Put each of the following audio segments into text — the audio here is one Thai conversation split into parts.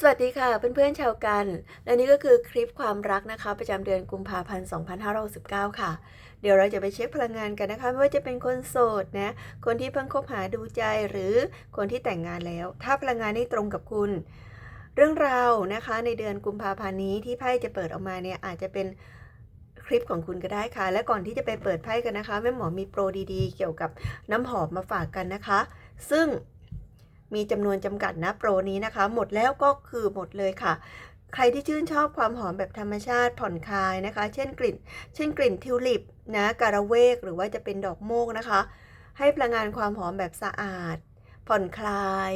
สวัสดีค่ะเพื่อนๆชาวกัน และนี่ก็คือคลิปความรักนะคะ ประจำเดือนกุมภาพันธ์ 2569 ค่ะ เดี๋ยวเราจะไปเช็คพลังงานกันนะคะ ไม่ว่าจะเป็นคนโสดนะคนที่เพิ่งคบหาดูใจหรือคนที่แต่งงานแล้ว ถ้าพลังงานนี้ตรงกับคุณ เรื่องราวนะคะ ในเดือนกุมภาพันธ์นี้ที่ไพ่จะเปิดออกมาเนี่ยอาจจะเป็นคลิปของคุณก็ได้ค่ะ และก่อนที่จะไปเปิดไพ่กันนะคะแม่หมอมีโปรดีๆ เกี่ยวกับน้ำหอมมาฝากกันนะคะ ซึ่ง มีจำนวนจำกัดนะโปรนี้นะคะ หมดแล้วก็คือหมดเลยค่ะ ใครที่ชื่นชอบความหอมแบบธรรมชาติผ่อนคลายนะคะ เช่นกลิ่น เช่นกลิ่นทิวลิปนะการะเวกหรือว่าจะเป็นดอกโมกนะคะ ให้พลังงานความหอมแบบสะอาด ผ่อนคลาย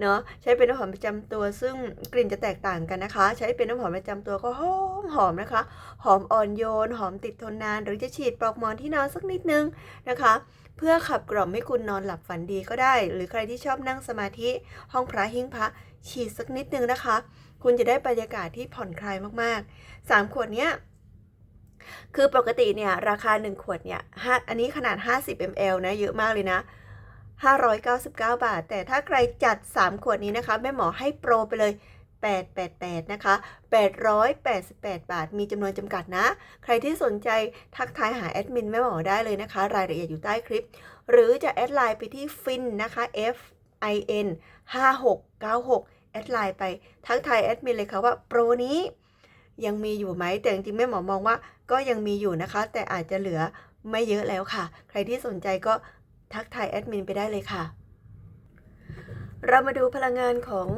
เนาะใช้เป็นน้ำหอมประจำตัว ซึ่งกลิ่นจะแตกต่างกันนะคะ ใช้เป็นน้ำหอมประจำตัวก็หอมหอมนะคะ หอมอ่อนโยน หอมติดทนนาน หรือจะฉีดปลอกหมอนที่นอนสักนิดนึงนะคะ เพื่อขับกล่อมให้คุณนอนหลับฝันดีก็ได้ หรือใครที่ชอบนั่งสมาธิห้องพระหิ้งพระฉีดสักนิดนึงนะคะ คุณจะได้บรรยากาศที่ผ่อนคลายมากๆ 3 ขวดเนี้ยคือปกติเนี่ยราคา 1 ขวดเนี่ยห้าอันนี้ขนาด 50 ml นะ เยอะมากเลยนะ 599 บาท แต่ถ้าใครจัด 3 ขวดนี้นะคะ แม่หมอให้โปรไปเลย 888 นะคะ 888 บาท มีจำนวนจำกัดนะ ใครที่สนใจทักทายหาแอดมินแม่หมอได้เลยนะคะ รายละเอียดอยู่ใต้คลิป หรือจะแอดไลน์ไปที่ฟินนะคะ F I N 5696 แอดไลน์ไปทักทายแอดมินเลยค่ะว่าโปรนี้ยังมีอยู่ไหม แต่จริงๆแม่หมอมองว่าก็ยังมีอยู่นะคะ แต่อาจจะเหลือไม่เยอะแล้วค่ะ ใครที่สนใจก็ ทักทายแอดมินไปได้เลยค่ะ เรามาดูพลังงานของ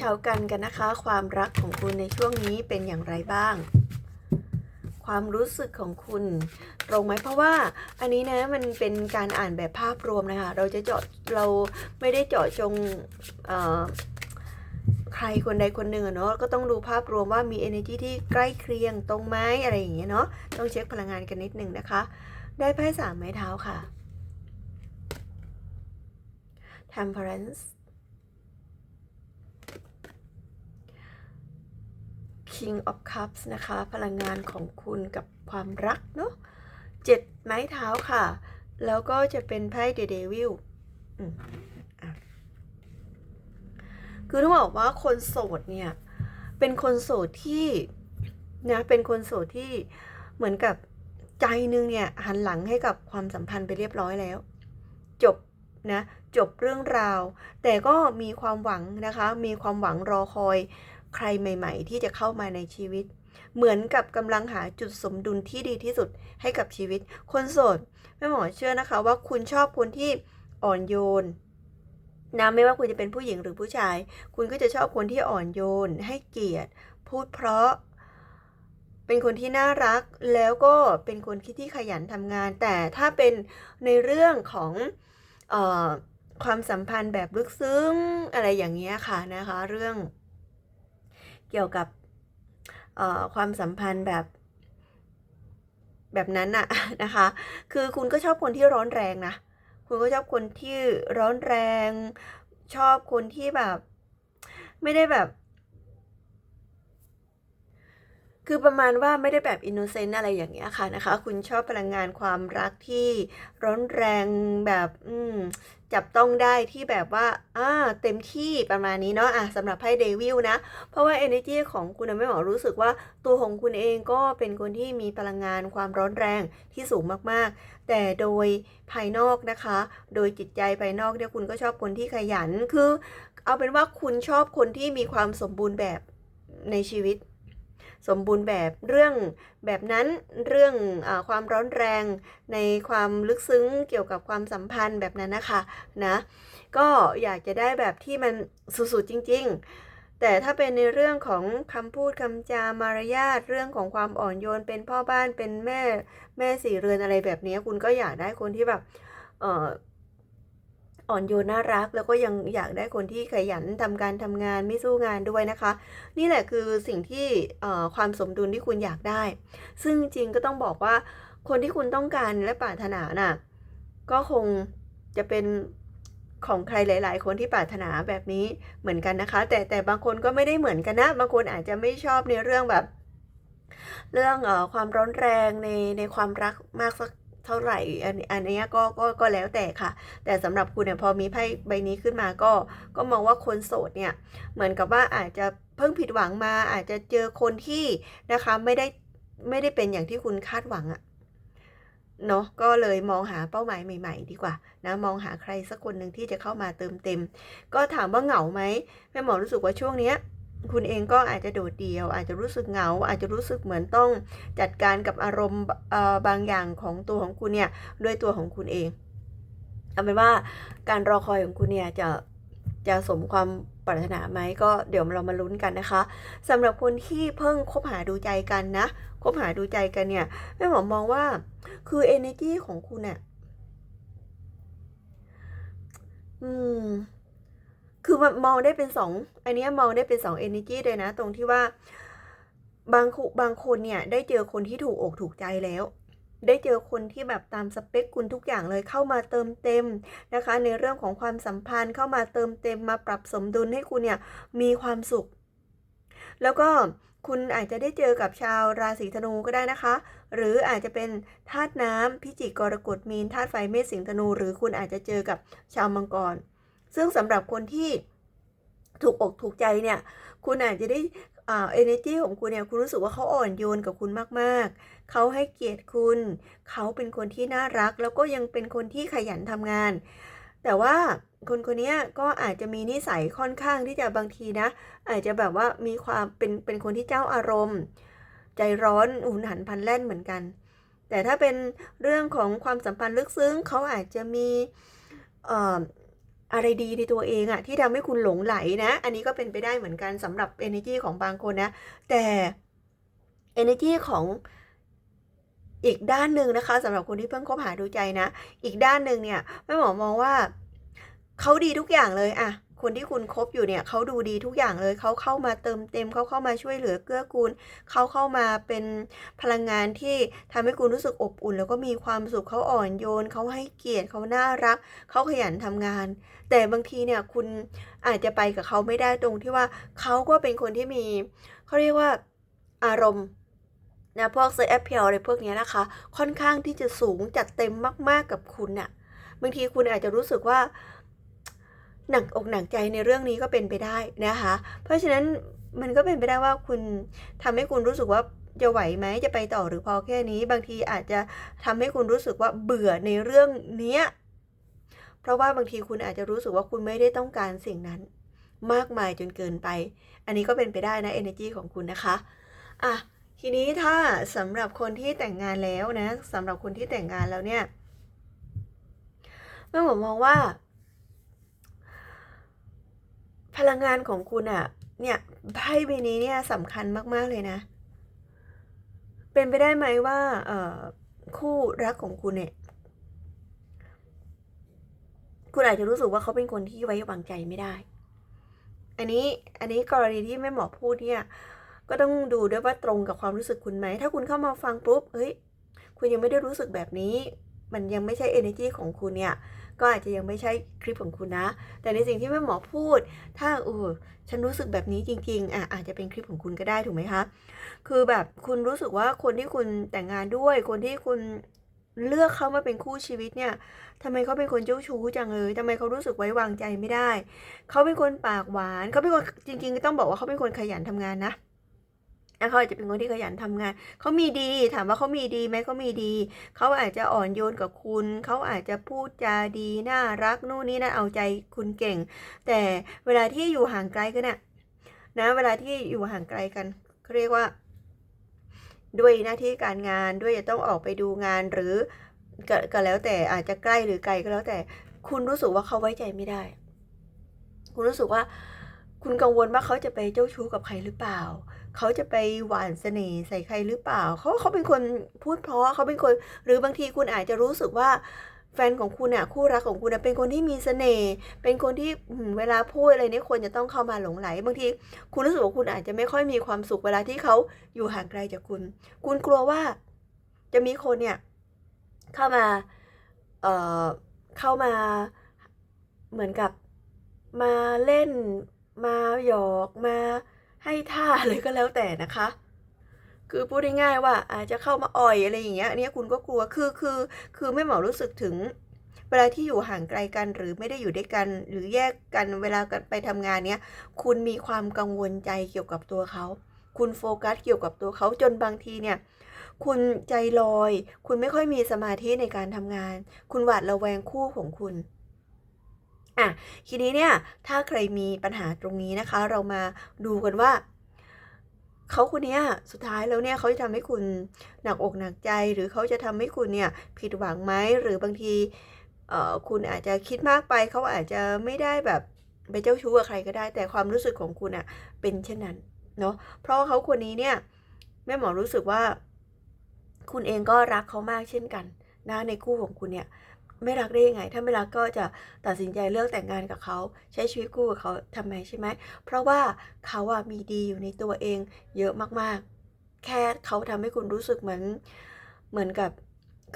ชาวกันกันนะคะ ความรักของคุณในช่วงนี้เป็นอย่างไรบ้าง ความรู้สึกของคุณตรงไหมเพราะว่าอันนี้นะมันเป็นการอ่านแบบภาพรวมนะคะ เราจะเจาะเราไม่ได้เจาะจงใครคนใดคนหนึ่งเนาะก็ต้องดูภาพรวมว่ามี energy ที่ใกล้เคียงตรงไหมอะไรอย่างเงี้ยเนาะต้องเช็คพลังงานกันนิดนึงนะคะ ได้ไพ่สามไม้เท้าค่ะ temperance King of Cups นะคะ พลังงานของคุณกับความรักเนาะเจ็ดไม้เท้าค่ะ แล้วก็จะเป็นไพ่ The Devil อืมอะคือต้องบอกว่าคนโสดเนี่ย เป็นคนโสดที่นะเป็นคนโสดที่เหมือนกับใจนึงเนี่ย หันหลังให้กับความสัมพันธ์ไปเรียบร้อยแล้ว จบ นะจบเรื่องราว แต่ก็มีความหวังนะคะ มีความหวังรอคอยใครใหม่ ๆ ที่จะเข้ามาในชีวิต เหมือนกับกำลังหาจุดสมดุลที่ดีที่สุดให้กับชีวิต คนโสดแม่หมอเชื่อนะคะ ว่าคุณชอบคนที่อ่อนโยนนะไม่ว่าคุณจะเป็นผู้หญิงหรือผู้ชาย คุณก็จะชอบคนที่อ่อนโยน ให้เกียรติ พูดเพราะ เป็นคนที่น่ารัก แล้วก็เป็นคนที่ขยันทำงาน แต่ถ้าเป็นในเรื่องของ ความสัมพันธ์แบบลึกซึ้งอะไรอย่างเงี้ยค่ะนะคะเรื่องเกี่ยวกับความสัมพันธ์แบบแบบนั้นน่ะนะคะ คือคุณก็ชอบคนที่ร้อนแรงนะ คุณก็ชอบคนที่ร้อนแรง ชอบคนที่แบบ ไม่ได้แบบ คือประมาณว่าไม่ได้แบบอินโนเซนต์อะไรอย่างเงี้ยค่ะนะคะ คุณชอบพลังงานความรักที่ร้อนแรงแบบอืมจับต้องได้ที่แบบว่าอ่าเต็มที่ประมาณนี้เนาะอะสำหรับไพ่เดวิลนะ เพราะว่า energy ของคุณไม่หมอรู้สึกว่าตัวของคุณเองก็เป็นคนที่มีพลังงานความร้อนแรงที่สูงมากๆ แต่โดยภายนอกนะคะ โดยจิตใจภายนอกเนี่ยคุณก็ชอบคนที่ขยันคือ เอาเป็นว่าคุณชอบคนที่มีความสมบูรณ์แบบในชีวิต สมบูรณ์แบบเรื่องแบบนั้นเรื่องอความร้อนแรงในความลึกซึ้งเกี่ยวกับความสัมพันธ์แบบนั้นนะคะนะก็อยากจะได้แบบที่มันสุดๆจริง ๆ แต่ถ้าเป็นในเรื่องของคำพูดคำจามารยาทเรื่องของความอ่อนโยนเป็นพ่อบ้านเป็นแม่แม่สี่เรือนอะไรแบบนี้คุณก็อยากได้คนที่แบบเออ อ่อนโยนน่ารัก แล้วก็ยังอยากได้คนที่ขยันทำการทำงานไม่สู้งานด้วยนะคะ นี่แหละคือสิ่งที่ความสมดุลที่คุณอยากได้ ซึ่งจริงก็ต้องบอกว่าคนที่คุณต้องการและปรารถนาน่ะก็คงจะเป็นของใครหลาย ๆ คนที่ปรารถนาแบบนี้เหมือนกันนะคะ แต่แต่บางคนก็ไม่ได้เหมือนกันนะ บางคนอาจจะไม่ชอบในเรื่องแบบ เรื่องอความร้อนแรงในในความรักมากสัก เท่าไหร่อันอันนี้ก็ก็ก็แล้วแต่ค่ะ แต่สำหรับคุณเนี่ยพอมีไพ่ใบนี้ขึ้นมาก็ก็มองว่าคนโสดเนี่ยเหมือนกับว่าอาจจะเพิ่งผิดหวังมา อาจจะเจอคนที่นะคะไม่ได้ไม่ได้เป็นอย่างที่คุณคาดหวังอะเนาะก็เลยมองหาเป้าหมายใหม่ ๆ ดีกว่านะมองหาใครสักคนหนึ่งที่จะเข้ามาเติมเต็ม ก็ถามว่าเหงาไหมแม่หมอรู้สึกว่าช่วงเนี้ย คุณเองก็อาจจะโดดเดี่ยว อาจจะรู้สึกเหงา อาจจะรู้สึกเหมือนต้องจัดการกับอารมณ์บางอย่างของตัวของคุณเนี่ยด้วยตัวของคุณเองเอาเป็นว่าการรอคอยของคุณเนี่ยจะจะสมความปรารถนาไหมก็เดี๋ยวเรามาลุ้นกันนะคะสำหรับคนที่เพิ่งคบหาดูใจกันนะคบหาดูใจกันเนี่ยแม่หมอมองว่าคือ energy ของคุณเนี่ยอืม คือมันมองได้เป็นสองอันนี้มองได้เป็นสอง energy เลยนะ ตรงที่ว่าบางคบางคนเนี่ย ได้เจอคนที่ถูกอกถูกใจแล้ว ได้เจอคนที่แบบตามสเปคคุณทุกอย่างเลยเข้ามาเติมเต็มนะคะ ในเรื่องของความสัมพันธ์เข้ามาเติมเต็มมาปรับสมดุลให้คุณเนี่ยมีความสุข แล้วก็คุณอาจจะได้เจอกับชาวราศีธนูก็ได้นะคะ หรืออาจจะเป็นธาตุน้ำพิจิกกรกฎมีนธาตุไฟเมษสิงห์ธนู หรือคุณอาจจะเจอกับชาวมังกร ซึ่งสำหรับคนที่ถูกอกถูกใจเนี่ย คุณอาจจะได้อ่า energy ของคุณเนี่ยคุณรู้สึกว่าเขาอ่อนโยนกับคุณมากๆ เขาให้เกียรติคุณ เขาเป็นคนที่น่ารัก แล้วก็ยังเป็นคนที่ขยันทำงาน แต่ว่าคนคนนี้ก็อาจจะมีนิสัยค่อนข้างที่จะบางทีนะ อาจจะแบบว่ามีความเป็นเป็นคนที่เจ้าอารมณ์ ใจร้อนหุนหันพลันแล่นเหมือนกัน แต่ถ้าเป็นเรื่องของความสัมพันธ์ลึกซึ้งเขาอาจจะมีเอะไรดีในตัวเองอะที่ทำให้คุณหลงไหลนะ อันนี้ก็เป็นไปได้เหมือนกันสำหรับ energy ของบางคนนะ แต่ energy ของอีกด้านหนึ่งนะคะสำหรับคนที่เพิ่งคบหาดูใจนะ อีกด้านหนึ่งเนี่ยแม่หมอมองว่าเขาดีทุกอย่างเลยอะ คนที่คุณคบอยู่เนี่ยเขาดูดีทุกอย่างเลยเขาเข้ามาเติมเต็มเขาเข้ามาช่วยเหลือเกื้อกูลเขาเข้ามาเป็นพลังงานที่ทำให้คุณรู้สึกอบอุ่น แล้วก็มีความสุขเขาอ่อนโยนเขาให้เกียรติเขาน่ารักเขาขยันทำงาน แต่บางทีเนี่ยคุณอาจจะไปกับเขาไม่ได้ตรงที่ว่าเขาก็เป็นคนที่มีเขาเรียกว่าอารมณ์นะพวกเซอร์แอปเพียอะไรพวกนี้นะคะ ค่อนข้างที่จะสูงจัดเต็มมาก ๆกับคุณน่ะบางทีคุณอาจจะรู้สึกว่า หนักอกหนักใจในเรื่องนี้ก็เป็นไปได้นะคะ เพราะฉะนั้นมันก็เป็นไปได้ว่าคุณทำให้คุณรู้สึกว่าจะไหวไหมจะไปต่อหรือพอแค่นี้ บางทีอาจจะทำให้คุณรู้สึกว่าเบื่อในเรื่องเนี้ยเพราะว่าบางทีคุณอาจจะรู้สึกว่าคุณไม่ได้ต้องการสิ่งนั้น มากมายจนเกินไป อันนี้ก็เป็นไปได้นะ energy ของคุณนะคะอะทีนี้ถ้าสำหรับคนที่แต่งงานแล้วนะสำหรับคนที่แต่งงานแล้วเนี่ยแม่ผมมองว่า พลังงานของคุณอะเนี่ยไพ่ใบนี้เนี่ยสำคัญมากๆเลยนะ เป็นไปได้ไหมว่าคู่รักของคุณเนี่ย คุณอาจจะรู้สึกว่าเขาเป็นคนที่ไว้วางใจไม่ได้ อันนี้อันนี้กรณีที่แม่หมอพูดเนี่ย ก็ต้องดูด้วยว่าตรงกับความรู้สึกคุณไหม ถ้าคุณเข้ามาฟังปุ๊บเฮ้ย คุณยังไม่ได้รู้สึกแบบนี้ มันยังไม่ใช่ energy ของคุณเนี่ย ก็อาจจะยังไม่ใช่คลิปของคุณนะ แต่ในสิ่งที่แม่หมอพูด ถ้าเออฉันรู้สึกแบบนี้จริงๆอะอาจจะเป็นคลิปของคุณก็ได้ถูกไหมคะ คือแบบคุณรู้สึกว่าคนที่คุณแต่งงานด้วย คนที่คุณเลือกเขามาเป็นคู่ชีวิตเนี่ยทำไมเขาเป็นคนเจ้าชู้จังเลยทำไมเขารู้สึกไว้วางใจไม่ได้ เขาเป็นคนปากหวาน เขาเป็นคนจริงๆต้องบอกว่าเขาเป็นคนขยันทำงานนะ เขาอาจจะเป็นคนที่ขยันทำงาน เขามีดี ถามว่าเขามีดีไหมเขามีดี เขาอาจจะอ่อนโยนกับคุณ เขาอาจจะพูดจาดี น่ารัก นู่นนี่นั่น เอาใจคุณเก่ง แต่เวลาที่อยู่ห่างไกลกันเนี่ยนะ เวลาที่อยู่ห่างไกลกันเขาเรียกว่า ด้วยหน้าที่การงาน ด้วยจะต้องออกไปดูงาน หรือกก็แล้วแต่ อาจจะใกล้หรือไกลก็แล้วแต่ คุณรู้สึกว่าเขาไว้ใจไม่ได้ คุณรู้สึกว่า คุณกังวลว่าเขาจะไปเจ้าชู้กับใครหรือเปล่า เขาจะไปหวานเสน่ห์ใส่ใครหรือเปล่า เขาเขาเป็นคนพูดเพราะเขาเป็นคน หรือบางทีคุณอาจจะรู้สึกว่าแฟนของคุณอะคู่รักของคุณอะเป็นคนที่มีเสน่ห์เป็นคนที่เวลาพูดอะไรเนี่ยคนจะต้องเข้ามาหลงไหล บางทีคุณรู้สึกว่าคุณอาจจะไม่ค่อยมีความสุขเวลาที่เขาอยู่ห่างไกลจากคุณ คุณกลัวว่าจะมีคนเนี่ยเข้ามาเอ่อเข้ามาเหมือนกับมาเล่นมาหยอกมา ให้ท่าอะไรก็แล้วแต่นะคะ คือพูดง่ายๆว่าอาจจะเข้ามาอ่อยอะไรอย่างเงี้ยอันเนี้ยคุณก็กลัวคือคือคือแม่เหมอรู้สึกถึง เวลาที่อยู่ห่างไกลกันหรือไม่ได้อยู่ด้วยกัน หรือแยกกันเวลากันไปทำงานเนี้ยคุณมีความกังวลใจเกี่ยวกับตัวเขาคุณโฟกัสเกี่ยวกับตัวเขาจนบางทีเนี่ยคุณใจลอย คุณไม่ค่อยมีสมาธิในการทำงาน คุณหวาดระแวงคู่ของคุณ อะทีนี้เนี่ยถ้าใครมีปัญหาตรงนี้นะคะ เรามาดูกันว่าเขาคนนี้สุดท้ายแล้วเนี่ยเขาจะทำให้คุณหนักอกหนักใจ หรือเขาจะทำให้คุณเนี่ยผิดหวังไหมหรือบางทีเอ่อคุณอาจจะคิดมากไปเขาอาจจะไม่ได้แบบไปเจ้าชู้กับใครก็ได้ แต่ความรู้สึกของคุณอะเป็นเช่นนั้นเนาะเพราะว่าเขาคนนี้เนี่ยแม่หมอรู้สึกว่า คุณเองก็รักเขามากเช่นกันนะในคู่ของคุณเนี่ย ไม่รักได้ยังไง ถ้าไม่รักก็จะตัดสินใจเลือกแต่งงานกับเขา ใช้ชีวิตคู่กับเขาทำไมใช่ไหม เพราะว่าเขาอะมีดีอยู่ในตัวเอง เยอะมากๆ แค่เขาทำให้คุณรู้สึกเหมือนเหมือนกับ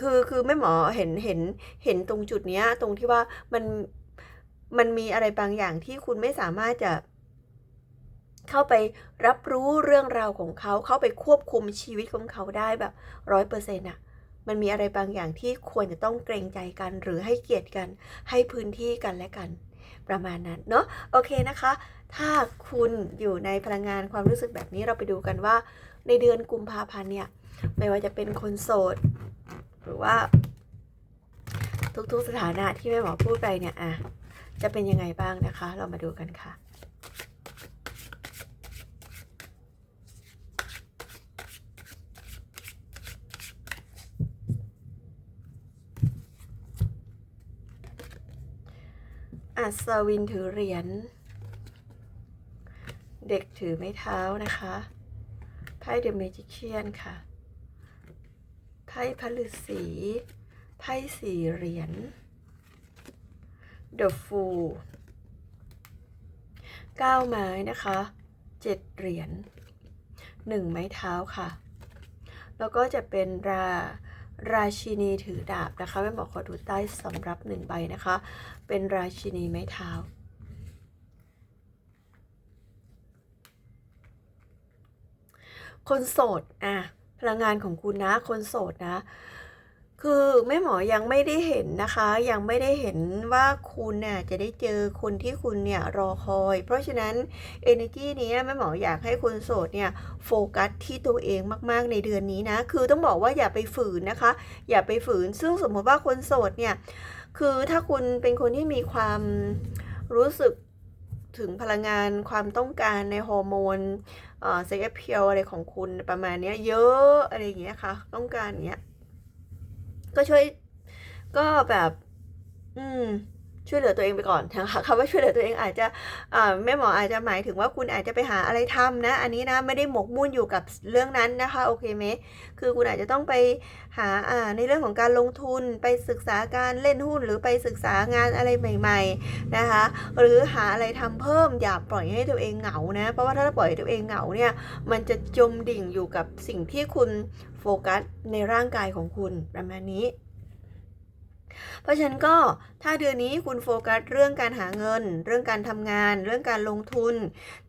คือคือแม่หมอเห็นเห็นเห็นตรงจุดเนี้ย ตรงที่ว่ามันมันมีอะไรบางอย่างที่คุณไม่สามารถจะเข้าไปรับรู้เรื่องราวของเขา เข้าไปควบคุมชีวิตของเขาได้แบบร้อยเปอร์เซ็นต์อะ มันมีอะไรบางอย่างที่ควรจะต้องเกรงใจกัน หรือให้เกียรติกัน ให้พื้นที่กันและกัน ประมาณนั้นเนาะโอเคนะคะ ถ้าคุณอยู่ในพลังงานความรู้สึกแบบนี้เราไปดูกันว่า ในเดือนกุมภาพันธ์เนี่ยไม่ว่าจะเป็นคนโสด หรือว่า ทุกๆสถานะที่แม่หมอพูดไปเนี่ยอะจะเป็นยังไงบ้างนะคะ เรามาดูกันค่ะ อัศวินถือเหรียญ เด็กถือไม้เท้านะคะไพ่เดอะเมจิเชียนค่ะไพ่พระฤาษีไพ่สี่เหรียญ The Fool ก้าไม้นะคะเจ็ดเหรียญหนึ่งไม้เท้าค่ะ แล้วก็จะเป็นรา ราชินีถือดาบนะคะแม่บอกขอดูใต้สำรับหนึ่งใบนะคะ เป็นราชินีไม้เท้า คนโสดอะพลังงานของคุณนะ คนโสดนะ คือแม่หมอยังไม่ได้เห็นนะคะ ยังไม่ได้เห็นว่าคุณเนี่ยจะได้เจอคนที่คุณเนี่ยรอคอย เพราะฉะนั้น energy นี้แม่หมออยากให้คนโสดเนี่ยโฟกัสที่ตัวเองมากๆในเดือนนี้นะ คือต้องบอกว่าอย่าไปฝืนนะคะ อย่าไปฝืน ซึ่งสมมติว่าคนโสดเนี่ย คือถ้าคุณเป็นคนที่มีความรู้สึกถึงพลังงานความต้องการในฮอร์โมนเซ็กเพียวอะไรของคุณประมาณนี้เยอะอะไรอย่างเงี้ยค่ะ ต้องการเงี้ย ก็ช่วยก็แบบ อืมช่วยเหลือตัวเองไปก่อนนะคะคำว่าช่วยเหลือตัวเองอาจจะอ่าแม่หมออาจจะหมายถึงว่าคุณอาจจะไปหาอะไรทำนะ อันนี้นะไม่ได้หมกมุ่นอยู่กับเรื่องนั้นนะคะโอเคไหมคือคุณอาจจะต้องไปหาอ่าในเรื่องของการลงทุนไปศึกษาการเล่นหุ้นหรือไปศึกษางานอะไรใหม่ ๆนะคะ หรือหาอะไรทำเพิ่มอย่าปล่อยให้ตัวเองเหงานะเพราะว่าถ้าปล่อยตัวเองเหงาเนี่ยมันจะจมดิ่งอยู่กับสิ่งที่คุณ กัสในร่างกายของคุณประมาณนี้ เพราะฉะนั้นก็ถ้าเดือนนี้คุณโฟกัสเรื่องการหาเงิน เรื่องการทำงาน เรื่องการลงทุน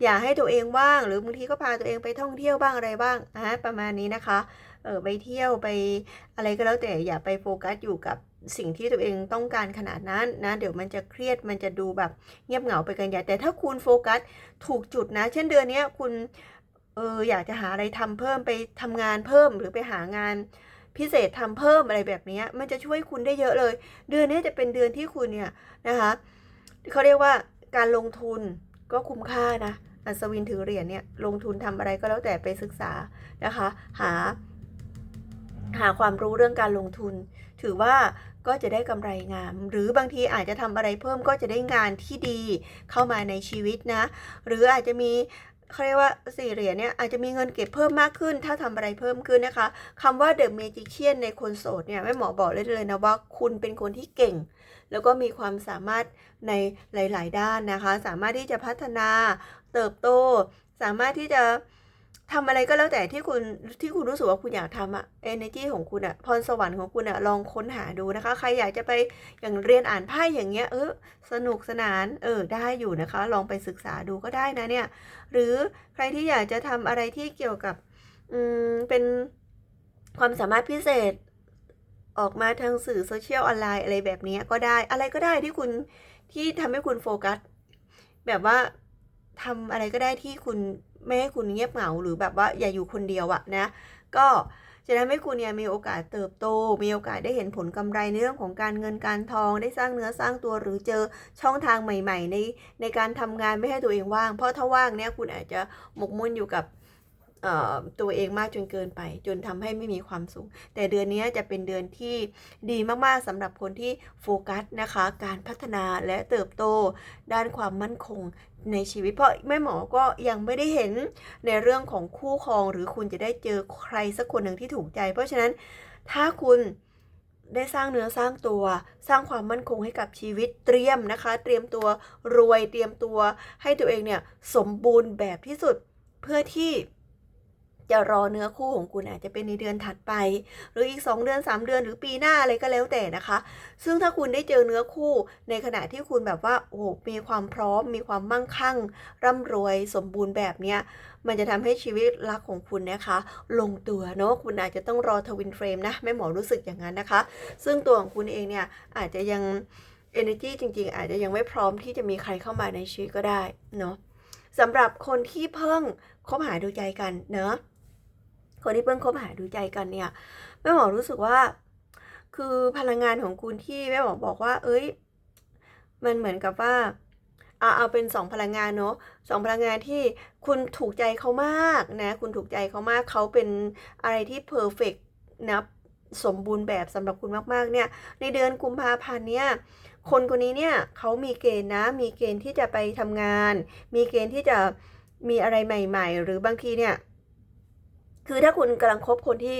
อย่าให้ตัวเองว่าง หรือบางทีก็พาตัวเองไปท่องเที่ยวบ้างอะไรบ้างนะประมาณนี้นะคะเออไปเที่ยวไปอะไรก็แล้วแต่อย่าไปโฟกัสอยู่กับสิ่งที่ตัวเองต้องการขนาดนั้นนะเดี๋ยวมันจะเครียดมันจะดูแบบเงียบเหงาไปกันใหญ่แต่ถ้าคุณโฟกัสถูกจุดนะ เช่นเดือนนี้คุณ อออยากจะหาอะไรทำเพิ่มไปทำงานเพิ่มหรือไปหางานพิเศษทำเพิ่มอะไรแบบนี้มันจะช่วยคุณได้เยอะเลย เดือนนี้จะเป็นเดือนที่คุณเนี่ยนะคะเขาเรียกว่าการลงทุนก็คุ้มค่านะอัศวินถือเหรียญเนี่ยลงทุนทำอะไรก็แล้วแต่ไปศึกษานะคะ หา หาความรู้เรื่องการลงทุน ถือว่าก็จะได้กำไรงาม หรือบางทีอาจจะทำอะไรเพิ่มก็จะได้งานที่ดีเข้ามาในชีวิตนะ หรืออาจจะมี เขาเรียกว่าสี่เหรียญเนี่ยอาจจะมีเงินเก็บเพิ่มมากขึ้น ถ้าทำอะไรเพิ่มขึ้นนะคะคำว่าเดอะเมจิเชียนในคนโสดเนี่ยแม่หมอบอกเลยเลยนะว่าคุณเป็นคนที่เก่ง แล้วก็มีความสามารถในหลาย ๆ ด้านนะคะ สามารถที่จะพัฒนาเติบโต สามารถที่จะ ทำอะไรก็แล้วแต่ที่คุณที่คุณรู้สึกว่าคุณอยากทำอะ energy ของคุณอะพรสวรรค์ของคุณอะลองค้นหาดูนะคะ ใครอยากจะไปอย่างเรียนอ่านไพ่อย่างเงี้ยเออสนุกสนานเออได้อยู่นะคะ ลองไปศึกษาดูก็ได้นะเนี่ย หรือใครที่อยากจะทำอะไรที่เกี่ยวกับอืมเป็นความสามารถพิเศษออกมาทางสื่อโซเชียลออนไลน์อะไรแบบนี้ก็ได้อะไรก็ได้ที่คุณที่ทำให้คุณโฟกัส แบบว่าทำอะไรก็ได้ที่คุณ ไม่ให้คุณเงียบเหงาหรือแบบว่าอย่าอยู่คนเดียวอะนะ ก็จะทำให้คุณเนี่ยมีโอกาสเติบโต มีโอกาสได้เห็นผลกำไรในเรื่องของการเงินการทอง ได้สร้างเนื้อสร้างตัวหรือเจอช่องทางใหม่ ๆ ในในการทำงานไม่ให้ตัวเองว่าง เพราะถ้าว่างเนี่ยคุณอาจจะหมกมุ่นอยู่กับตัวเองมากจนเกินไป จนทำให้ไม่มีความสุข แต่เดือนนี้จะเป็นเดือนที่ดีมากๆสำหรับคนที่โฟกัสนะคะ การพัฒนาและเติบโตด้านความมั่นคง ในชีวิตเพราะแม่หมอก็ยังไม่ได้เห็นในเรื่องของคู่ครอง หรือคุณจะได้เจอใครสักคนหนึ่งที่ถูกใจ เพราะฉะนั้นถ้าคุณได้สร้างเนื้อสร้างตัว สร้างความมั่นคงให้กับชีวิตเตรียมนะคะ เตรียมตัวรวยเตรียมตัวให้ตัวเองเนี่ยสมบูรณ์แบบที่สุดเพื่อที่ จะรอเนื้อคู่ของคุณอาจจะเป็นในเดือนถัดไป หรืออีก 2 เดือน 3 เดือนหรือปีหน้าอะไรก็แล้วแต่นะคะ ซึ่งถ้าคุณได้เจอเนื้อคู่ในขณะที่คุณแบบว่าโอ้โหมีความพร้อม มีความมั่งคั่ง ร่ำรวยสมบูรณ์แบบเนี้ยมันจะทำให้ชีวิตรักของคุณนะคะ ลงตัวเนาะคุณอาจจะต้องรอทวินเฟรมนะแม่หมอรู้สึกอย่างนั้นนะคะ ซึ่งตัวของคุณเองเนี่ยอาจจะยัง energy จริง ๆ อาจจะยังไม่พร้อมที่จะมีใครเข้ามาในชีวิตก็ได้เนาะสำหรับคนที่เพิ่งคบหาดูใจกันเนาะ คนที่เพิ่งคบหาดูใจกันเนี่ยแม่หมอรู้สึกว่า คือพลังงานของคุณที่แม่หมอบอกว่า เอ้ย มันเหมือนกับว่าเอาเอาเป็นสองพลังงานเนาะสองพลังงานที่คุณถูกใจเขามากนะ คุณถูกใจเขามากเขาเป็นอะไรที่เพอร์เฟกนะสมบูรณ์แบบสำหรับคุณมากๆเนี่ย ในเดือนกุมภาพันธ์เนี่ยคนคนนี้เนี่ยเขามีเกณฑ์นะ มีเกณฑ์ที่จะไปทำงาน มีเกณฑ์ที่จะมีอะไรใหม่ ๆ หรือบางทีเนี่ย คือถ้าคุณกำลังคบคนที่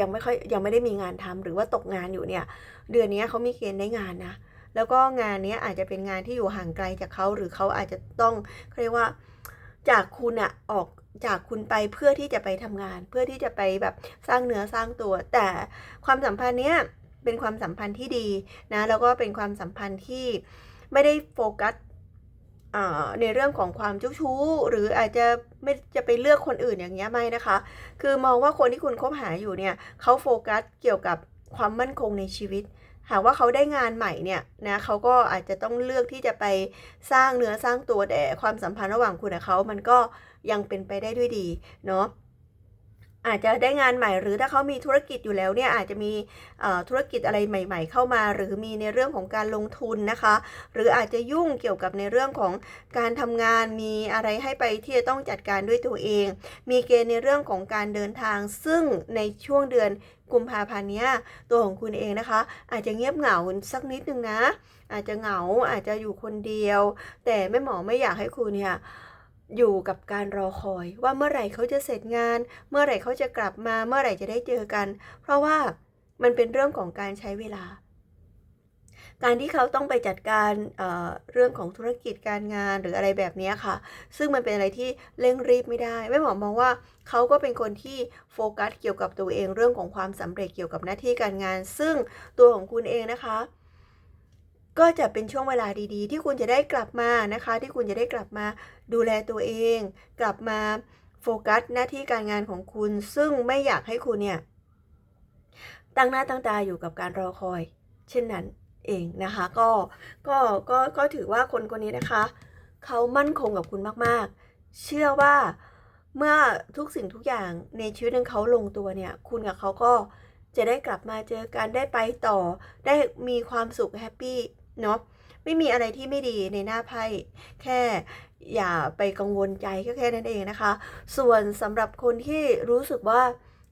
ยังไม่ค่อยยังไม่ได้มีงานทำหรือว่าตกงานอยู่เนี่ย เดือนนี้เขามีเกณฑ์ได้งานนะแล้วก็งานนี้อาจจะเป็นงานที่อยู่ห่างไกลจากเขาหรือเขาอาจจะต้องเรียกว่าจากคุณอะออกจากคุณไปเพื่อที่จะไปทำงาน เพื่อที่จะไปแบบสร้างเนื้อสร้างตัว แต่ความสัมพันธ์เนี้ยเป็นความสัมพันธ์ที่ดีนะแล้วก็เป็นความสัมพันธ์ที่ไม่ได้โฟกัส ในเรื่องของความเจ้าชู้ หรืออาจจะไม่จะไปเลือกคนอื่นอย่างเงี้ยไม่นะคะ คือมองว่าคนที่คุณคบหาอยู่เนี่ยเขาโฟกัสเกี่ยวกับความมั่นคงในชีวิต หากว่าเขาได้งานใหม่เนี่ยนะเขาก็อาจจะต้องเลือกที่จะไปสร้างเนื้อสร้างตัวแต่ความสัมพันธ์ระหว่างคุณกับเขามันก็ยังเป็นไปได้ด้วยดีเนาะ อาจจะได้งานใหม่ หรือถ้าเขามีธุรกิจอยู่แล้วเนี่ยอาจจะมีธุรกิจอะไรใหม่ ๆ เข้ามา หรือมีในเรื่องของการลงทุนนะคะ หรืออาจจะยุ่งเกี่ยวกับในเรื่องของการทำงานมีอะไรให้ไปที่จะต้องจัดการด้วยตัวเอง มีเกณฑ์ในเรื่องของการเดินทาง ซึ่งในช่วงเดือนกุมภาพันธ์นี้ตัวของคุณเองนะคะ อาจจะเงียบเหงาสักนิดนึงนะ อาจจะเหงาอาจจะอยู่คนเดียว แต่แม่หมอไม่อยากให้คุณเนี่ย อยู่กับการรอคอยว่าเมื่อไหร่เขาจะเสร็จงาน เมื่อไหร่เขาจะกลับมา เมื่อไหร่จะได้เจอกัน เพราะว่ามันเป็นเรื่องของการใช้เวลา การที่เขาต้องไปจัดการเเรื่องของธุรกิจการงานหรืออะไรแบบนี้ค่ะ ซึ่งมันเป็นอะไรที่เร่งรีบไม่ได้แม่หมอมองว่าเขาก็เป็นคนที่โฟกัสเกี่ยวกับตัวเองเรื่องของความสำเร็จเกี่ยวกับหน้าที่การงาน ซึ่งตัวของคุณเองนะคะ ก็จะเป็นช่วงเวลาดีๆ ที่คุณจะได้กลับมานะคะ ที่คุณจะได้กลับมาดูแลตัวเอง กลับมาโฟกัสหน้าที่การงานของคุณ ซึ่งไม่อยากให้คุณเนี่ยตั้งหน้าตั้งตาอยู่กับการรอคอย เช่นนั้นเองนะคะก็ก็ก็ก็ถือว่าคนคนนี้นะคะ เขามั่นคงกับคุณมากๆ เชื่อว่าเมื่อทุกสิ่งทุกอย่างในชีวิตของเขาลงตัวเนี่ย คุณกับเขาก็จะได้กลับมาเจอกันได้ไปต่อ ได้มีความสุขแฮปปี้ เนาะไม่มีอะไรที่ไม่ดีในหน้าไพ่แค่อย่าไปกังวลใจแค่แค่นั้นเองนะคะ ส่วนสำหรับคนที่รู้สึกว่า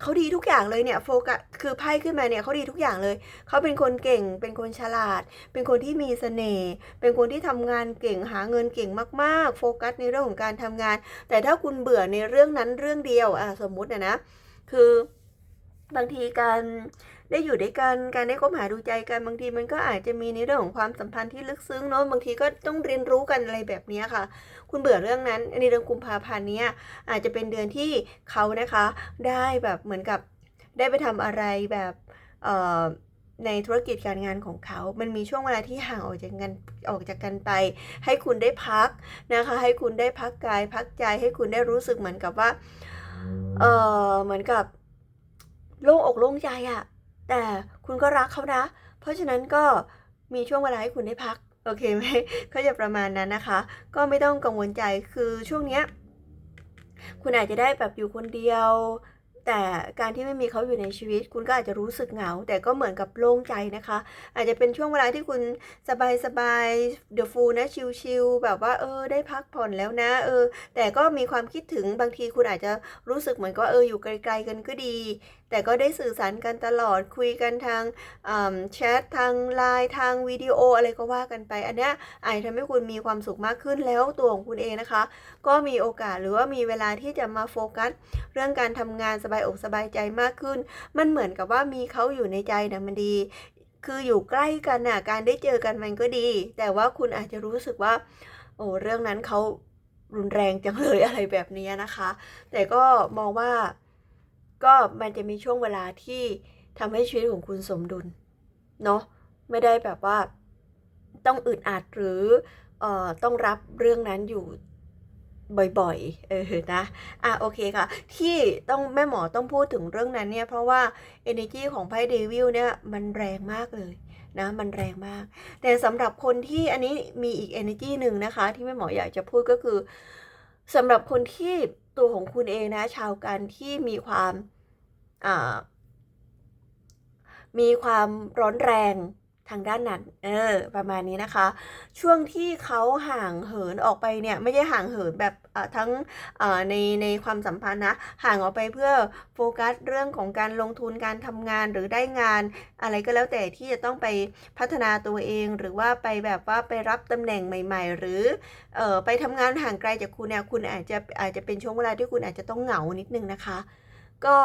เขาดีทุกอย่างเลยเนี่ยโฟกัสคือไพ่ขึ้นมาเนี่ยเขาดีทุกอย่างเลย เขาเป็นคนเก่ง เป็นคนฉลาด เป็นคนที่มีเสน่ห์เป็นคนที่ทำงานเก่งหาเงินเก่งมากๆ โฟกัสในเรื่องของการทำงาน แต่ถ้าคุณเบื่อในเรื่องนั้นเรื่องเดียวอะสมมุตินะนะคือบางทีการ ได้อยู่ด้วยกัน การได้คบหาดูใจกันบางทีมันก็อาจจะมีในเรื่องของความสัมพันธ์ที่ลึกซึ้งเนาะบางทีก็ต้องเรียนรู้กันอะไรแบบนี้ค่ะ คุณเบื่อเรื่องนั้นในเดือนกุมภาพันธ์นี้อาจจะเป็นเดือนที่เขานะคะ ได้แบบเหมือนกับได้ไปทำอะไรแบบในธุรกิจการงานของเขา มันมีช่วงเวลาที่ห่างออกจากกันออกจากกันไป ให้คุณได้พักนะคะ ให้คุณได้พักกาย พักใจ ให้คุณได้รู้สึกเหมือนกับว่า เออเหมือนกับโล่งอกโล่งใจอะ แต่คุณก็รักเขานะ เพราะฉะนั้นก็มีช่วงเวลาให้คุณได้พัก โอเคไหมก็จะประมาณนั้นนะคะ ก็ไม่ต้องกังวลใจคือช่วงเนี้ยคุณอาจจะได้แบบอยู่คนเดียว แต่การที่ไม่มีเขาอยู่ในชีวิต คุณก็อาจจะรู้สึกเหงา แต่ก็เหมือนกับโล่งใจนะคะ อาจจะเป็นช่วงเวลาที่คุณสบายสบายเดอะฟูลนะชิลๆแบบว่าเออได้พักผ่อนแล้วนะเออแต่ก็มีความคิดถึงบางทีคุณอาจจะรู้สึกเหมือนกับเอออยู่ไกลๆกันก็ดี แต่ก็ได้สื่อสารกันตลอดคุยกันทางแชททางไลน์ทางวิดีโออะไรก็ว่ากันไป อันเนี้ยอาจจะทำให้คุณมีความสุขมากขึ้นแล้วตัวของคุณเองนะคะ ก็มีโอกาสหรือว่ามีเวลาที่จะมาโฟกัส เรื่องการทำงานสบายอกสบายใจมากขึ้น มันเหมือนกับว่ามีเขาอยู่ในใจนะมันดีคืออยู่ใกล้กันน่ะการได้เจอกันมันก็ดี แต่ว่าคุณอาจจะรู้สึกว่า โอ้เรื่องนั้นเขารุนแรงจังเลยอะไรแบบนี้นะคะ แต่ก็มองว่า ก็มันจะมีช่วงเวลาที่ทำให้ชีวิตของคุณสมดุลเนาะไม่ได้แบบว่าต้องอึดอัดหรือเอ่อต้องรับเรื่องนั้นอยู่บ่อยๆ เออ นะ อะ โอเคค่ะ ที่ต้องแม่หมอต้องพูดถึงเรื่องนั้นเนี่ย เพราะว่า energy ของไพ่เดวิลเนี่ย มันแรงมากเลยนะ มันแรงมาก แต่สำหรับคนที่อันนี้มีอีก energy หนึ่งนะคะ ที่แม่หมออยากจะพูดก็คือสำหรับคนที่ ตัวของคุณเองนะ ชาวกันที่มีความมีความร้อนแรง ทางด้านนั้น เออ ประมาณนี้นะคะ ช่วงที่เขาห่างเหินออกไปเนี่ย ไม่ใช่ห่างเหินแบบทั้งในในความสัมพันธ์นะ ห่างออกไปเพื่อโฟกัสเรื่องของการลงทุนการทำงานหรือได้งาน อะไรก็แล้วแต่ที่จะต้องไปพัฒนาตัวเอง หรือว่าไปแบบว่าไปรับตำแหน่งใหม่ ๆ หรือออไปทำงานห่างไกลจากคุณเนี่ย คุณอาจจะอาจจะเป็นช่วงเวลาที่คุณอาจจะต้องเหงานิดนึงนะคะ ก็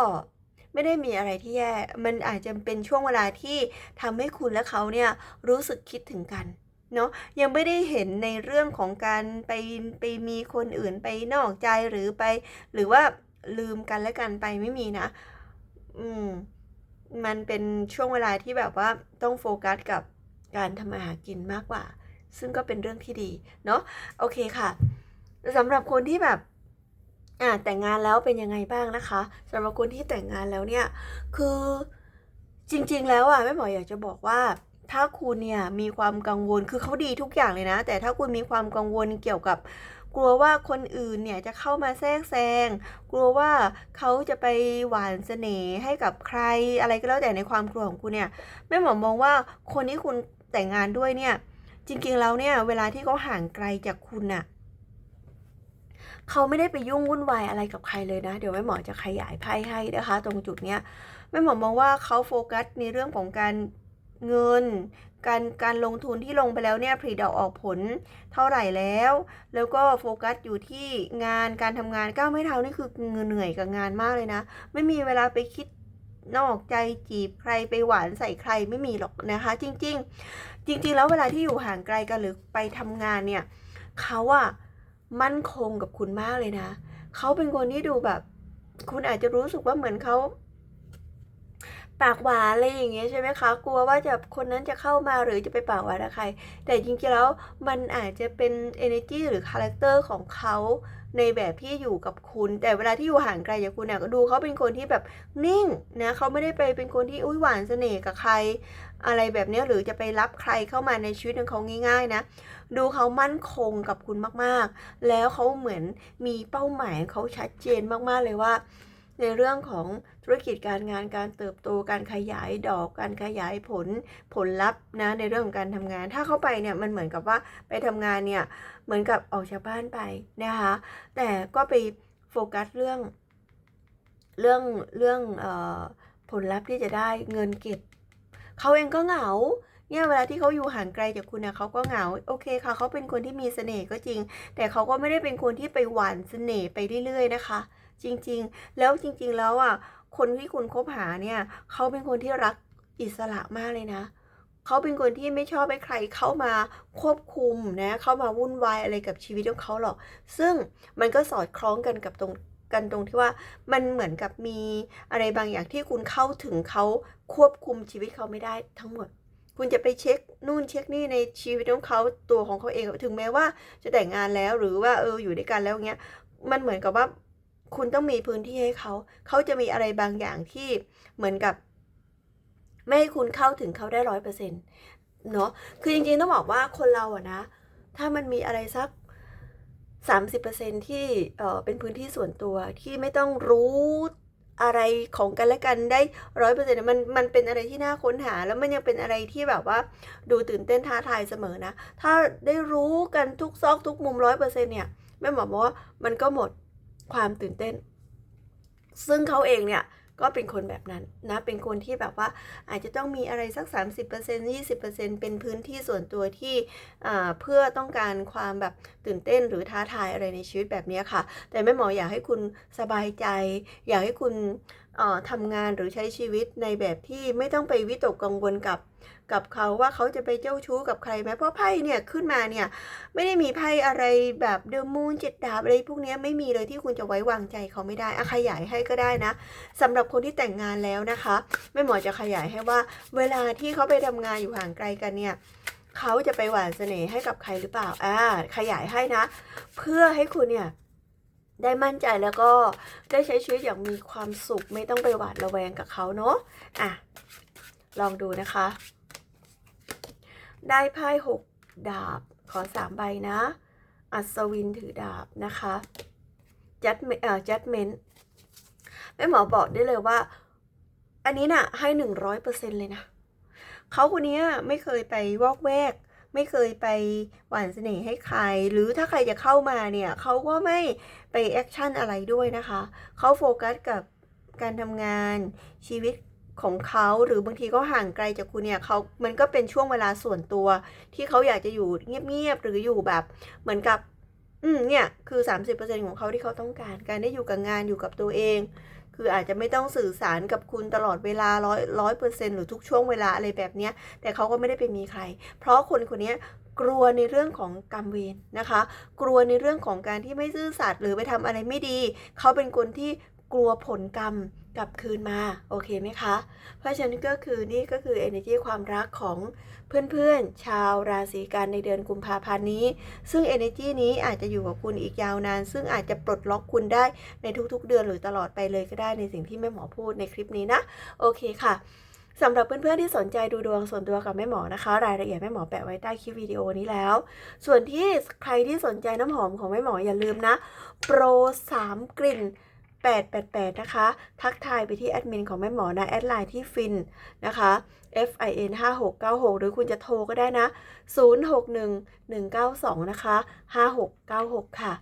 ไม่ได้มีอะไรที่แย่ มันอาจจะเป็นช่วงเวลาที่ทำให้คุณและเขาเนี่ยรู้สึกคิดถึงกันเนาะยังไม่ได้เห็นในเรื่องของการไปไปมีคนอื่นไปนอกใจหรือไป หรือว่าลืมกันและกันไปไม่มีนะ อืม มันเป็นช่วงเวลาที่แบบว่าต้องโฟกัสกับการทำมาหากินมากกว่า ซึ่งก็เป็นเรื่องที่ดี เนาะโอเคค่ะสำหรับคนที่แบบ อ่าแต่งงานแล้วเป็นยังไงบ้างนะคะสำหรับคนที่แต่งงานแล้วเนี่ยคือจริง ๆ แล้วอะแม่หมออยากจะบอกว่า ถ้าคุณเนี่ยมีความกังวลคือเขาดีทุกอย่างเลยนะ แต่ถ้าคุณมีความกังวลเกี่ยวกับกลัวว่าคนอื่นเนี่ยจะเข้ามาแทรกแซง กลัวว่าเขาจะไปหวานเสน่ห์ให้กับใครอะไรก็แล้วแต่ในความกลัวของคุณเนี่ยแม่หมอมองว่าคนที่คุณแต่งงานด้วยเนี่ยจริงๆแล้วเนี่ยเวลาที่เขาห่างไกลจากคุณน่ะ เขาไม่ได้ไปยุ่งวุ่นวายอะไรกับใครเลยนะ เดี๋ยวแม่หมอจะขยายไพ่ให้นะคะ ตรงจุดเนี้ยแม่หมอมองว่าเขาโฟกัสในเรื่องของการเงิน การการลงทุนที่ลงไปแล้วเนี่ยผลิดอกออกผลเท่าไหร่แล้ว แล้วก็โฟกัสอยู่ที่งานการทำงานก้าวไม่เท้านี่คือเหนื่อยกับงานมากเลยนะ ไม่มีเวลาไปคิดนอกใจจีบใครไปหวานใส่ใครไม่มีหรอกนะคะ จริง ๆ จริง ๆ แล้วเวลาที่อยู่ห่างไกลกันหรือไปทำงานเนี่ยเขาอะ มั่นคงกับคุณมากเลยนะ เขาเป็นคนที่ดูแบบ คุณอาจจะรู้สึกว่าเหมือนเขา ปากหวานอะไรอย่างเงี้ยใช่ไหมคะ กลัวว่าจะคนนั้นจะเข้ามาหรือจะไปปากหวานกับใคร แต่จริงๆแล้วมันอาจจะเป็น energy หรือ character ของเขาในแบบที่อยู่กับคุณ แต่เวลาที่อยู่ห่างไกลจากคุณเนี่ยดูเขาเป็นคนที่แบบนิ่งนะเขาไม่ได้ไปเป็นคนที่อุ้ยหวานเสน่ห์กับใคร อะไรแบบนี้หรือจะไปรับใครเข้ามาในชีวิตของเขาง่าย ๆ นะ ดูเขามั่นคงกับคุณมากๆ แล้วเขาเหมือนมีเป้าหมายเขาชัดเจนมากๆเลยว่า ในเรื่องของธุรกิจการงานการเติบโตการขยายดอกการขยายผลผลลัพธ์นะในเรื่องของการทำงาน ถ้าเข้าไปเนี่ยมันเหมือนกับว่าไปทำงานเนี่ยเหมือนกับออกจากบ้านไปนะคะแต่ก็ไปโฟกัสเรื่องเรื่องเรื่องออผลลัพธ์ที่จะได้เงินเก็บเขาเองก็เหงาเนี่ยเวลาที่เขาอยู่ห่างไกลจากคุณเนี่ยเขาก็เหงาโอเคค่ะเขาเป็นคนที่มีเสน่ห์ก็จริง แต่เขาก็ไม่ได้เป็นคนที่ไปหวานเสน่ห์ไปเรื่อยๆนะคะ จริงๆ แล้วจริง ๆ แล้วอะคนที่คุณคบหาเนี่ยเขาเป็นคนที่รักอิสระมากเลยนะเขาเป็นคนที่ไม่ชอบให้ใครเข้ามาควบคุมนะเข้ามาวุ่นวายอะไรกับชีวิตของเขาหรอก ซึ่งมันก็สอดคล้องกันกับตรงกันตรงที่ว่ามันเหมือนกับมีอะไรบางอย่างที่คุณเข้าถึงเขาควบคุมชีวิตเขาไม่ได้ทั้งหมด คุณจะไปเช็คนู่นเช็คนี่ในชีวิตของเขาตัวของเขาเองถึงแม้ว่าจะแต่งงานแล้วหรือว่าเอออยู่ด้วยกันแล้วเงี้ยมันเหมือนกับว่า คุณต้องมีพื้นที่ให้เขา เขาจะมีอะไรบางอย่างที่เหมือนกับ ไม่ให้คุณเข้าถึงเขาได้ร้อยเปอร์เซ็นต์เนาะ คือจริงๆต้องบอกว่าคนเราอะนะ ถ้ามันมีอะไรสัก 30%ที่เออเป็นพื้นที่ส่วนตัวที่ไม่ต้องรู้อะไรของกันและกันได้ร้อยเปอร์เซ็นต์มันมันเป็นอะไรที่น่าค้นหา แล้วมันยังเป็นอะไรที่แบบว่าดูตื่นเต้นท้าทายเสมอนะ ถ้าได้รู้กันทุกซอกทุกมุมร้อยเปอร์เซ็นต์เนี่ยแม่หมอบอกว่ามันก็หมด ความตื่นเต้น ซึ่งเขาเองเนี่ยก็เป็นคนแบบนั้นนะ เป็นคนที่แบบว่าอาจจะต้องมีอะไรสัก 30% 20%เป็นพื้นที่ส่วนตัวที่เพื่อต้องการความแบบตื่นเต้นหรือท้าทายอะไรในชีวิตแบบนี้ค่ะ แต่แม่หมออยากให้คุณสบายใจ อยากให้คุณ ทำงานหรือใช้ชีวิตในแบบที่ไม่ต้องไปวิตกกังวลกับกับเขาว่าเขาจะไปเจ้าชู้กับใครไหมเพราะไพ่เนี่ยขึ้นมาเนี่ยไม่ได้มีไพ่อะไรแบบเดอะมูนเจ็ดดาบอะไรพวกนี้ไม่มีเลยที่คุณจะไว้วางใจเขาไม่ได้อะขยายให้ก็ได้นะสำหรับคนที่แต่งงานแล้วนะคะแม่หมอจะขยายให้ว่า เวลาที่เขาไปทำงานอยู่ห่างไกลกันเนี่ยเขาจะไปหวานเสน่ห์ให้กับใครหรือเปล่าอ่าขยายให้นะ เพื่อให้คุณเนี่ย ได้มั่นใจแล้วก็ได้ใช้ชีวิตอย่างมีความสุขไม่ต้องไปหวาดระแวงกับเขาเนาะอะลองดูนะคะ ได้ไพ่หกดาบขอสามใบนะ อัศวินถือดาบนะคะจัดเอ่อจัดเมนต์แม่หมอบอกได้เลยว่า อันนี้น่ะให้หนึ่งร้อยเปอร์เซ็นเลยนะเขาคนนี้ไม่เคยไปวอกแวก ไม่เคยไปหวานเสน่ห์ให้ใคร หรือถ้าใครจะเข้ามาเนี่ยเขาก็ไม่ไปแอคชั่นอะไรด้วยนะคะเขาโฟกัสกับการทำงานชีวิตของเขาหรือบางทีก็ห่างไกลจากคุณเนี่ยเขามันก็เป็นช่วงเวลาส่วนตัว ที่เขาอยากจะอยู่เงียบๆหรืออยู่แบบเหมือนกับ อืมเนี่ยคือ 30%ของเขาที่เขาต้องการ การได้อยู่กับงานอยู่กับตัวเอง คืออาจจะไม่ต้องสื่อสารกับคุณตลอดเวลาร้อยร้อยเปอร์เซ็นหรือทุกช่วงเวลาอะไรแบบนี้แต่เขาก็ไม่ได้ไปมีใคร เพราะคนคนนี้กลัวในเรื่องของกรรมเวรนะคะ กลัวในเรื่องของการที่ไม่ซื่อสัตย์หรือไปทำอะไรไม่ดี เขาเป็นคนที่ กลัวผลกรรมกลับคืนมาโอเคไหมคะ เพราะฉะนั้นก็คือนี่ก็คือ energy ความรักของเพื่อนๆ ชาวราศีกันในเดือนกุมภาพันธ์นี้ ซึ่ง energy นี้อาจจะอยู่กับคุณอีกยาวนาน ซึ่งอาจจะปลดล็อกคุณได้ในทุกๆ เดือนหรือตลอดไปเลยก็ได้ในสิ่งที่แม่หมอพูดในคลิปนี้นะ โอเคค่ะสำหรับเพื่อนๆที่สนใจดูดวงส่วนตัวกับแม่หมอนะคะ รายละเอียดแม่หมอแปะไว้ใต้คลิปวิดีโอนี้แล้ว ส่วนที่ใครที่สนใจน้ำหอมของแม่หมออย่าลืมนะ โปร 3 กลิ่น 888 นะคะ ทักทายไปที่แอดมินของแม่หมอนะ แอดไลน์ที่ฟินนะคะ F I N 5696 หรือคุณจะโทรก็ได้นะ 061 192 นะคะ 5696 ค่ะ